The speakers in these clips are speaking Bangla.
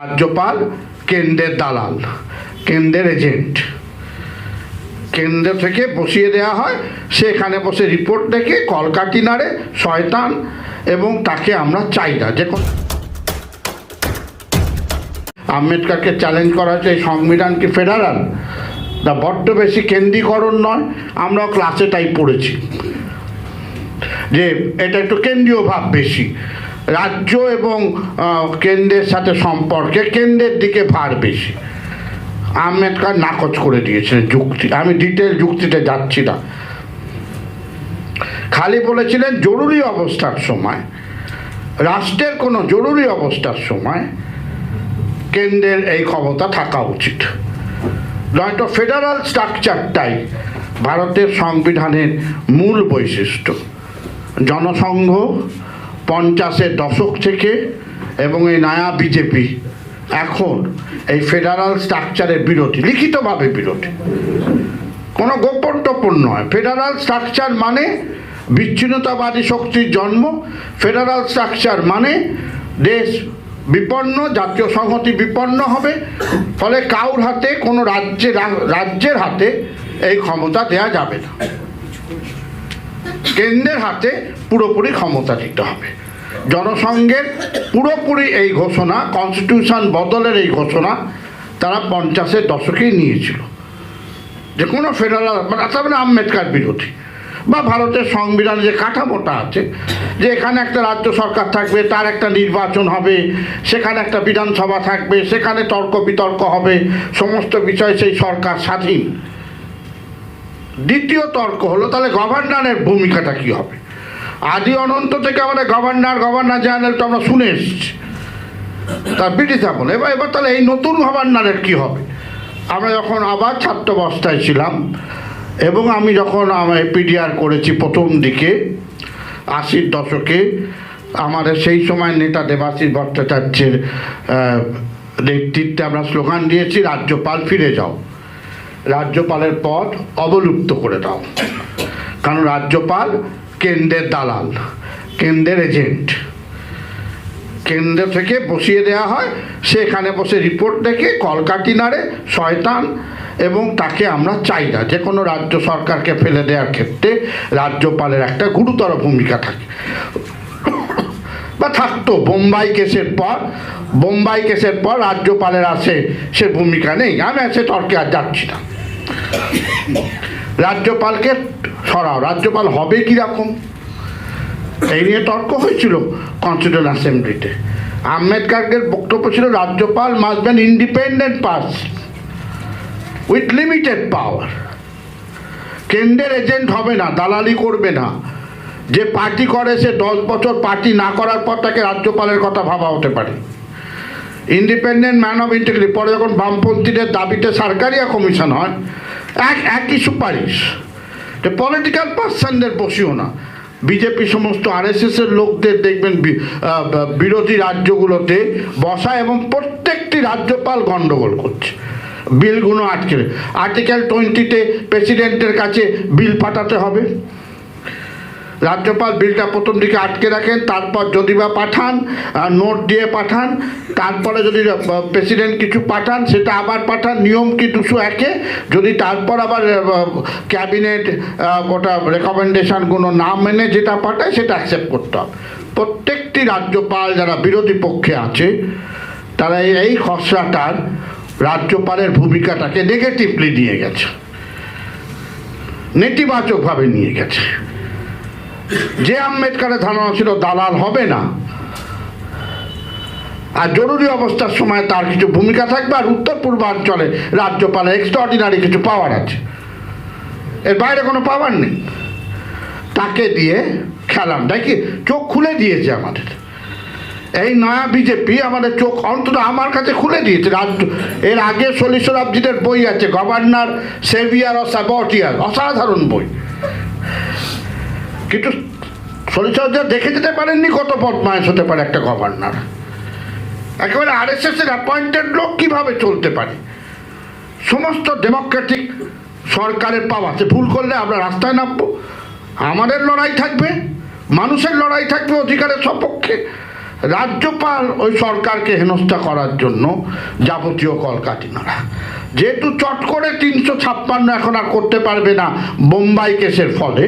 রাজ্যপাল, কেন্দ্রের দালাল, কেন্দ্রের এজেন্ট। কেন্দ্র থেকে বসিয়ে দেওয়া হয়, সেখানে বসে রিপোর্ট দেখে কলকাটি নাড়ে শয়তান এবং তাকে আমরা চাই না, যে আম্বেদকারকে চ্যালেঞ্জ করা হয়েছে, এই সংবিধান কি ফেডারাল তা বড্ড বেশি কেন্দ্রীকরণ নয়, আমরাও ক্লাসে তাই পড়েছি। যে, এটা একটু কেন্দ্রীয় ভাব বেশি। রাজ্য এবং কেন্দ্রের সাথে সম্পর্কে, কেন্দ্রের দিকে ভার বেশি। আম্বেদকর নাকচ করে দিয়েছিলেন যুক্তি, আমি ডিটেল যুক্তিতে যাচ্ছি না। খালি বলেছিলেন জরুরি অবস্থার সময়, রাষ্ট্রের কোনো জরুরি অবস্থার সময় কেন্দ্রের এই ক্ষমতা থাকা উচিত। নয়তো ফেডারাল স্ট্রাকচারটাই ভারতের সংবিধানের মূল বৈশিষ্ট্য। জনসংঘ পঞ্চাশের দশক থেকে এবং এই নয়া বিজেপি এখন এই ফেডারাল স্ট্রাকচারের বিরোধী, লিখিতভাবে বিরোধী। কোনো গোপন টোপন নয়। ফেডারাল স্ট্রাকচার মানে বিচ্ছিন্নতাবাদী শক্তির জন্ম, ফেডারাল স্ট্রাকচার মানে দেশ বিপন্ন, জাতীয় সংহতি বিপন্ন হবে, ফলে কাউর হাতে, কোনো রাজ্যের রাজ্যের হাতে এই ক্ষমতা দেয়া যাবে না। কেন্দ্রের হাতে পুরোপুরি ক্ষমতা দিতে হবে। জনসংঘের পুরোপুরি এই ঘোষণা কনস্টিটিউশন বদলের এই ঘোষণা তারা পঞ্চাশের দশকেই নিয়েছিল। যে কোনো ফেডারাল মানে তার মানে আম্বেদকার বিরোধী। বা ভারতের সংবিধানে যে কাঠামোটা আছে, যে এখানে একটা রাজ্য সরকার থাকবে, তার একটা নির্বাচন হবে, সেখানে একটা বিধানসভা থাকবে, সেখানে তর্ক বিতর্ক হবে, সমস্ত বিষয় সেই সরকার স্বাধীন। দ্বিতীয় তর্ক হলো, তাহলে গভর্নরের ভূমিকাটা কি হবে? আদি অনন্ত থেকে আমাদের গভর্নর গভর্নর জেনারেল তো আমরা শুনে এসেছি। তার ব্রিটিশ আমলে, এবার এবার তাহলে এই নতুন গভর্নরের কি হবে? আমরা যখন আবার ছাত্রাবস্থায় ছিলাম, এবং আমি যখন আমার পিডিআর করেছি প্রথম দিকে, আশির দশকে, আমাদের সেই সময় নেতা দেবাশিস ভট্টাচার্যের নেতৃত্বে আমরা স্লোগান দিয়েছি, রাজ্যপাল ফিরে যাও। রাজ্যপালের পদ অবলুপ্ত করে দাও। কারণ রাজ্যপাল কেন্দ্রের দালাল, কেন্দ্রের এজেন্ট। কেন্দ্র থেকে বসিয়ে দেওয়া হয় সেখানে বসে রিপোর্ট দেখে কলকাটি নাড়ে শয়তান এবং তাকে আমরা চাই না। যে কোনো রাজ্য সরকারকে ফেলে দেওয়ার ক্ষেত্রে রাজ্যপালের একটা গুরুতর ভূমিকা থাকে। বা থাকতো। বোম্বাই কেসের পর, বোম্বাই কেসের পর রাজ্যপালের আছে সে ভূমিকা নেই। আমি সে তর্কে আর যাচ্ছি না। রাজ্যপালকে সরাও। রাজ্যপাল হবে কীরকম? এই নিয়ে তর্ক হয়েছিল কনস্টিটিউশন অ্যাসেম্বলিতে। আম্বেদকারের বক্তব্য ছিল, রাজ্যপাল must be an independent pass with limited power কেন্দ্রের এজেন্ট হবে না, দালালি করবে না। যে পার্টি করে সে দশ বছর পার্টি না করার পর তাকে রাজ্যপালের কথা ভাবা হতে পারে। ইন্ডিপেন্ডেন্ট ম্যান অফ ইন্টিগ্রিটি পরে যখন বামপন্থীদের দাবিতে সরকারিয়া কমিশন হয়, এক একই সুপারিশ যে পলিটিক্যাল পার্সনদের বসিও না। বিজেপি সমস্ত আরএসএসের লোকদের দেখবেন বিরোধী রাজ্যগুলোতে বসা এবং প্রত্যেকটি রাজ্যপাল গণ্ডগোল করছে। বিলগুলো আটকে আর্টিকেল টোয়েন্টিতে প্রেসিডেন্টের কাছে বিল পাঠাতে হবে। রাজ্যপাল বিলটা প্রথম দিকে আটকে রাখেন, তারপর যদি বা পাঠান নোট দিয়ে পাঠান, তারপরে যদি প্রেসিডেন্ট কিছু পাঠান, সেটা আবার পাঠান, নিয়ম কি দুশো একে? যদি তারপর আবার ক্যাবিনেট ওটা রেকমেন্ডেশনগুলো না মেনে যেটা পাঠায়, সেটা অ্যাকসেপ্ট করতে হবে। প্রত্যেকটি রাজ্যপাল যারা বিরোধী পক্ষে আছে, তারা এই খসড়াটার রাজ্যপালের ভূমিকাটাকে নেগেটিভলি নিয়ে গেছে। নেতিবাচকভাবে নিয়ে গেছে। যে আম্বেদকারের ধারণা ছিল দালাল হবে না। আর জরুরি অবস্থার সময় তার কিছু ভূমিকা থাকবে আর উত্তর পূর্বাঞ্চলে রাজ্যপালের এক্সট্রাঅর্ডিনারি কিছু পাওয়ার আছে। এর বাইরে কোনো পাওয়ার নেই। তাকে দিয়ে খেলাম। দেখি চোখ খুলে দিয়েছে আমাদের। এই নয়া বিজেপি আমাদের চোখ অন্তত আমার কাছে খুলে দিয়েছে। রাজ্য এর আগে সলিসরাবজিদের বই আছে, গভর্নর সেভিয়ার ও সাবটিয়ার অসাধারণ বই। কিন্তু সরিষা দেখে যেতে পারেননি কত বদমাইশ হতে পারে একটা গভর্নর একেবারে আর এস এর অ্যাপয়েন্টেড লোক কীভাবে চলতে পারে? সমস্ত ডেমোক্রেটিক সরকারের পাওয়া, সে ভুল করলে আমরা রাস্তায় নামবো। আমাদের লড়াই থাকবে, মানুষের লড়াই থাকবে অধিকারের সপক্ষে। রাজ্যপাল ওই সরকারকে হেনস্থা করার জন্য যাবতীয় কলকাঠি নাড়া। যেহেতু চট করে তিনশো ছাপ্পান্ন এখন আর করতে পারবে না, বোম্বাই কেসের ফলে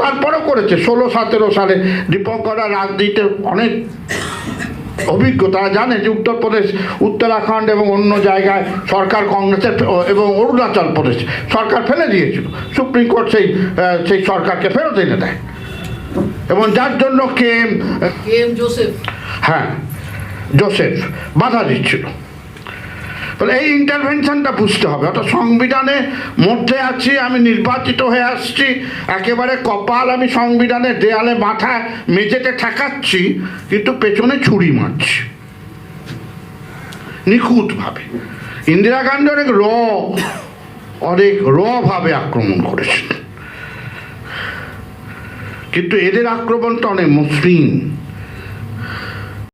তারপরেও করেছে। ষোলো সতেরো সালে দীপঙ্করা রাজনীতিতে অনেক অভিজ্ঞ। তারা জানে যে উত্তরপ্রদেশ উত্তরাখণ্ড এবং অন্য জায়গায় সরকার কংগ্রেসের এবং অরুণাচল প্রদেশ সরকার ফেলে দিয়েছিল। সুপ্রিম কোর্ট সেই সেই সরকারকে ফেরত এনে দেয়। এবং যার জন্য কে কে এম জোসেফ। হ্যাঁ জোসেফ বাধা দিচ্ছিল। তাহলে এই ইন্টারভেনশনটা বুঝতে হবে। অর্থাৎ সংবিধানের মধ্যে আছি, আমি নির্বাচিত হয়ে আসছি, একেবারে কপাল আমি সংবিধানের দেয়ালে মাথা মেঝেতে ঠেকাচ্ছি, কিন্তু পেছনে ছুরি মারছি। নিখুঁতভাবে। ইন্দিরা গান্ধী অনেক র অনেক র ভাবে আক্রমণ করেছেন। কিন্তু এদের আক্রমণটা অনেক মসৃণ।